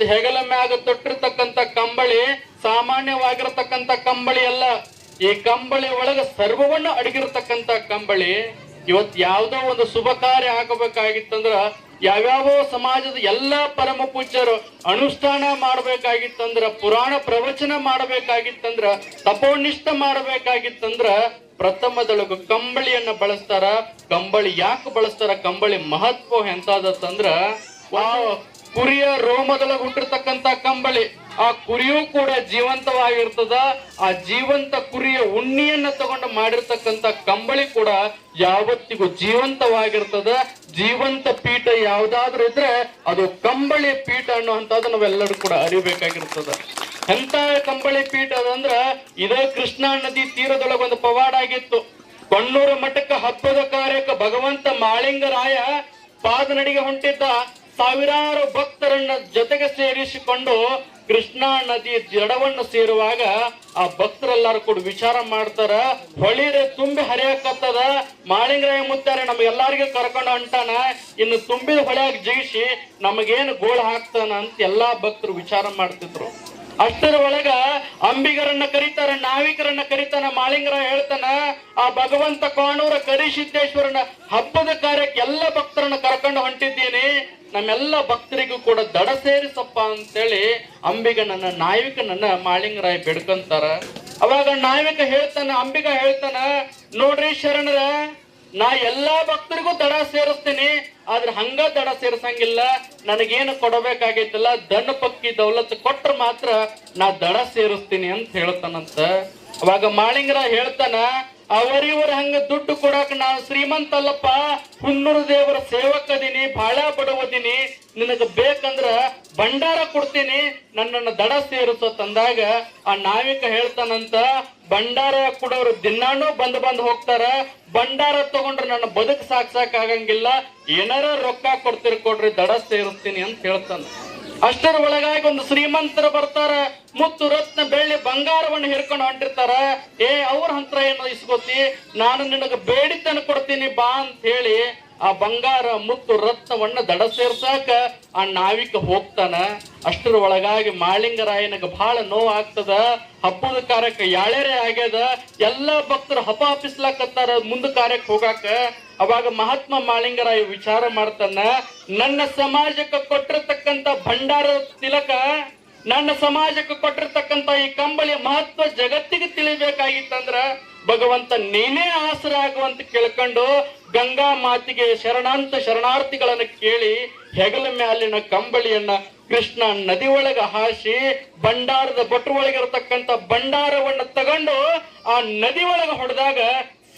ಇವತ್ತು ಹೆಗಲ ಮ್ಯಾಗ ತೊಟ್ಟಿರ್ತಕ್ಕಂತ ಕಂಬಳಿ ಸಾಮಾನ್ಯವಾಗಿರತಕ್ಕಂಥ ಕಂಬಳಿ ಅಲ್ಲ. ಈ ಕಂಬಳಿ ಒಳಗ ಸರ್ವವನ್ನ ಅಡಗಿರ್ತಕ್ಕಂಥ ಕಂಬಳಿ ಇವತ್ತು ಯಾವುದೋ ಒಂದು ಶುಭ ಕಾರ್ಯ ಆಗಬೇಕಾಗಿತ್ತಂದ್ರ ಯಾವ್ಯಾವ ಸಮಾಜದ ಎಲ್ಲಾ ಪರಮ ಪೂಜ್ಯರು ಅನುಷ್ಠಾನ ಮಾಡ್ಬೇಕಾಗಿತ್ತಂದ್ರ, ಪುರಾಣ ಪ್ರವಚನ ಮಾಡ್ಬೇಕಾಗಿತ್ತಂದ್ರ, ತಪೋನಿಷ್ಠ ಮಾಡಬೇಕಾಗಿತ್ತಂದ್ರ ಪ್ರಥಮದೊಳಗ ಕಂಬಳಿಯನ್ನ ಬಳಸ್ತಾರ. ಕಂಬಳಿ ಯಾಕೆ ಬಳಸ್ತಾರ? ಕಂಬಳಿ ಮಹತ್ವ ಎಂತಾದತ್ತಂದ್ರ ಆ ಕುರಿಯ ರೋಮದೊಳಗೆ ಹುಟ್ಟಿರ್ತಕ್ಕಂತ ಕಂಬಳಿ. ಆ ಕುರಿಯೂ ಕೂಡ ಜೀವಂತವಾಗಿರ್ತದ. ಆ ಜೀವಂತ ಕುರಿಯ ಉಣ್ಣಿಯನ್ನ ತಗೊಂಡು ಮಾಡಿರ್ತಕ್ಕಂತ ಕಂಬಳಿ ಕೂಡ ಯಾವತ್ತಿಗೂ ಜೀವಂತವಾಗಿರ್ತದ. ಜೀವಂತ ಪೀಠ ಯಾವ್ದಾದ್ರು ಇದ್ರೆ ಅದು ಕಂಬಳಿ ಪೀಠ ಅನ್ನುವಂಥದ್ದು ನಾವೆಲ್ಲರೂ ಕೂಡ ಅರಿಬೇಕಾಗಿರ್ತದ ಎಂತ ಕಂಬಳಿ ಪೀಠ ಅದಂದ್ರ ಇದ ಕೃಷ್ಣಾ ನದಿ ತೀರದೊಳಗೆ ಒಂದು ಪವಾಡ ಆಗಿತ್ತು. ಕೊಣ್ಣೂರು ಮಠಕ್ಕೆ ಹಬ್ಬದ ಕಾರ್ಯಕ್ಕೆ ಭಗವಂತ ಮಾಳಿಂಗರಾಯ ಪಾದನಡಿಗೆ ಹೊಂಟಿದ್ದ. ಸಾವಿರಾರು ಭಕ್ತರನ್ನ ಜೊತೆಗೆ ಸೇರಿಸಿಕೊಂಡು ಕೃಷ್ಣಾ ನದಿ ಜಡವನ್ನು ಸೇರುವಾಗ ಆ ಭಕ್ತರೆಲ್ಲಾರು ಕೂಡ ವಿಚಾರ ಮಾಡ್ತಾರ. ಹೊಳಿರೆ ತುಂಬಿ ಹರಿಯಕತ್ತದ. ಮಾಳಿಂಗರಾಯ ಮುತ್ತಾರೆ ನಮಗೆಲ್ಲರಿಗೂ ಕರ್ಕೊಂಡು ಹೊಂಟಾನ. ಇನ್ನು ತುಂಬಿದ ಹೊಳೆಯಾಗ ಜಯಿಸಿ ನಮಗೇನು ಗೋಳು ಹಾಕ್ತಾನ ಅಂತ ಎಲ್ಲಾ ಭಕ್ತರು ವಿಚಾರ ಮಾಡ್ತಿದ್ರು. ಅಷ್ಟರ ಒಳಗ ಅಂಬಿಗರನ್ನ ಕರೀತಾರ, ನಾವಿಕರನ್ನ ಕರೀತಾನ ಮಾಳಿಂಗರ ಹೇಳ್ತಾನ, ಆ ಭಗವಂತ ಕಾಣೂರ ಕರಿಸಿದ್ದೇಶ್ವರನ ಹಬ್ಬದ ಕಾರ್ಯಕ್ಕೆ ಎಲ್ಲ ಭಕ್ತರನ್ನ ಕರ್ಕೊಂಡು ಹೊಂಟಿದ್ದೀನಿ. ನಮ್ಮೆಲ್ಲ ಭಕ್ತರಿಗೂ ಕೂಡ ದಡ ಸೇರಿಸಪ್ಪ ಅಂತೇಳಿ ಅಂಬಿಗ ಅಂಬಿಗನನ್ನ ನಾಯಕನನ್ನ ಮಾಳಿಂಗರಾಯ ಬೇಡ್ಕೊಂತಾರ. ಅವಾಗ ನಾಯಕ ಹೇಳ್ತಾನ, ಅಂಬಿಗ ಹೇಳ್ತಾನ, ನೋಡ್ರಿ ಶರಣರ, ನಾ ಎಲ್ಲಾ ಭಕ್ತರಿಗೂ ದಡ ಸೇರಿಸ್ತೀನಿ, ಆದ್ರೆ ಹಂಗ ದಡ ಸೇರ್ಸಂಗಿಲ್ಲ, ನನಗೇನು ಕೊಡಬೇಕಾಗೈತಲ್ಲ ದಣ್ಣ ಪಕ್ಕಿ ದೌಲತ್ ಕೊಟ್ರ ಮಾತ್ರ ನಾ ದಡ ಸೇರಿಸ್ತೀನಿ ಅಂತ ಹೇಳ್ತಾನಂತ. ಅವಾಗ ಮಾಳಿಂಗರ ಹೇಳ್ತಾನ ಅವರಿವ್ರ ಹಂಗ ದುಡ್ಡು ಕೊಡಾಕ ನಾನು ಶ್ರೀಮಂತ ಅಲ್ಲಪ್ಪ. ಹುನ್ನೂರು ದೇವರ ಸೇವಕದೀನಿ ಬಹಳ ಬಡವದೀನಿ ನಿನಗ ಬೇಕಂದ್ರ ಭಂಡಾರ ಕೊಡ್ತೀನಿ. ನನ್ನನ್ನು ದಡ ಸೇರುತ್ತ ತಂದಾಗ ಆ ನಾವಿಕ ಹೇಳ್ತಾನಂತ, ಭಂಡಾರ ಕೊಡೋರು ದಿನಾನು ಬಂದ್ ಬಂದ್ ಹೋಗ್ತಾರ. ಭಂಡಾರ ತಗೊಂಡ್ರೆ ನನ್ನ ಬದುಕು ಸಾಕ್ಸಾಕ್ ಸಾಕ್ ಆಗಂಗಿಲ್ಲ. ಏನಾರ ರೊಕ್ಕ ಕೊಡ್ತೀರಿ ಕೊಡ್ರಿ, ದಡ ಸೇರಿಸ್ತೀನಿ ಅಂತ ಹೇಳ್ತಾನ. ಅಷ್ಟರ ಒಳಗಾಗಿ ಒಂದು ಶ್ರೀಮಂತರು ಬರ್ತಾರ. ಮುತ್ತು ರತ್ನ ಬೆಳ್ಳಿ ಬಂಗಾರವನ್ನು ಹಿರ್ಕೊಂಡು ಹೊಂಟಿರ್ತಾರ. ಏ, ಅವ್ರ ಹಂತ್ರ ಏನು ಇಸ್ಕೋತಿ? ನಾನು ನಿನಗೆ ಬೇಡಿದ್ದನ್ನು ಕೊಡ್ತೀನಿ ಬಾ ಅಂತ ಹೇಳಿ ಆ ಬಂಗಾರ ಮುತ್ತು ರತ್ನವನ್ನ ದಡ ಸೇರ್ಸಾಕ ಆ ನಾವಿಕ ಹೋಗ್ತಾನ. ಅಷ್ಟರ ಒಳಗಾಗಿ ಮಾಳಿಂಗರಾಯನಿಗೆ ಬಹಳ ನೋವು ಆಗ್ತದ ಹಬ್ಬದ ಕಾರ್ಯಕ್ಕೆ ಯಾಳೆರೆ ಆಗ್ಯದ. ಎಲ್ಲಾ ಭಕ್ತರು ಹಪ ಹಪ್ಪಿಸ್ಲಾಕತ್ತಾರ ಮುಂದ ಕಾರ್ಯಕ್ಕೆ ಹೋಗಾಕ. ಅವಾಗ ಮಹಾತ್ಮ ಮಾಳಿಂಗರಾಯ ವಿಚಾರ ಮಾಡ್ತಾನ, ನನ್ನ ಸಮಾಜಕ್ಕೆ ಕೊಟ್ಟಿರ್ತಕ್ಕಂತ ಭಂಡಾರ ತಿಲಕ ನನ್ನ ಸಮಾಜಕ್ಕೆ ಕೊಟ್ಟಿರ್ತಕ್ಕಂತ ಈ ಕಂಬಳಿಯ ಮಹತ್ವ ಜಗತ್ತಿಗೆ ತಿಳಿಬೇಕಾಗಿತ್ತಂದ್ರ ಭಗವಂತ ನೀನೇ ಆಸರ ಆಗುವಂತ ಕೇಳ್ಕೊಂಡು ಗಂಗಾ ಮಾತಿಗೆ ಶರಣಾಂತ ಶರಣಾರ್ಥಿಗಳನ್ನ ಕೇಳಿ ಹೆಗಲ ಮ್ಯಾಲಿನ ಕಂಬಳಿಯನ್ನ ಕೃಷ್ಣ ನದಿ ಒಳಗ ಹಾಸಿ ಭಂಡಾರದ ಬಟ್ಟು ಒಳಗಿರತಕ್ಕಂತ ಭಂಡಾರವನ್ನ ತಗೊಂಡು ಆ ನದಿ ಒಳಗ ಹೊಡೆದಾಗ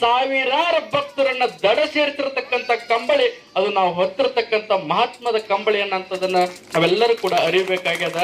ಸಾವಿರಾರು ಭಕ್ತರನ್ನ ದಡ ಸೇರ್ತಿರ್ತಕ್ಕಂಥ ಕಂಬಳಿ, ಅದು ನಾವು ಹೊತ್ತಿರ್ತಕ್ಕಂಥ ಮಹಾತ್ಮದ ಕಂಬಳಿ ಅನ್ನಂಥದನ್ನ ನಾವೆಲ್ಲರೂ ಕೂಡ ಅರಿಬೇಕಾಗ್ಯದ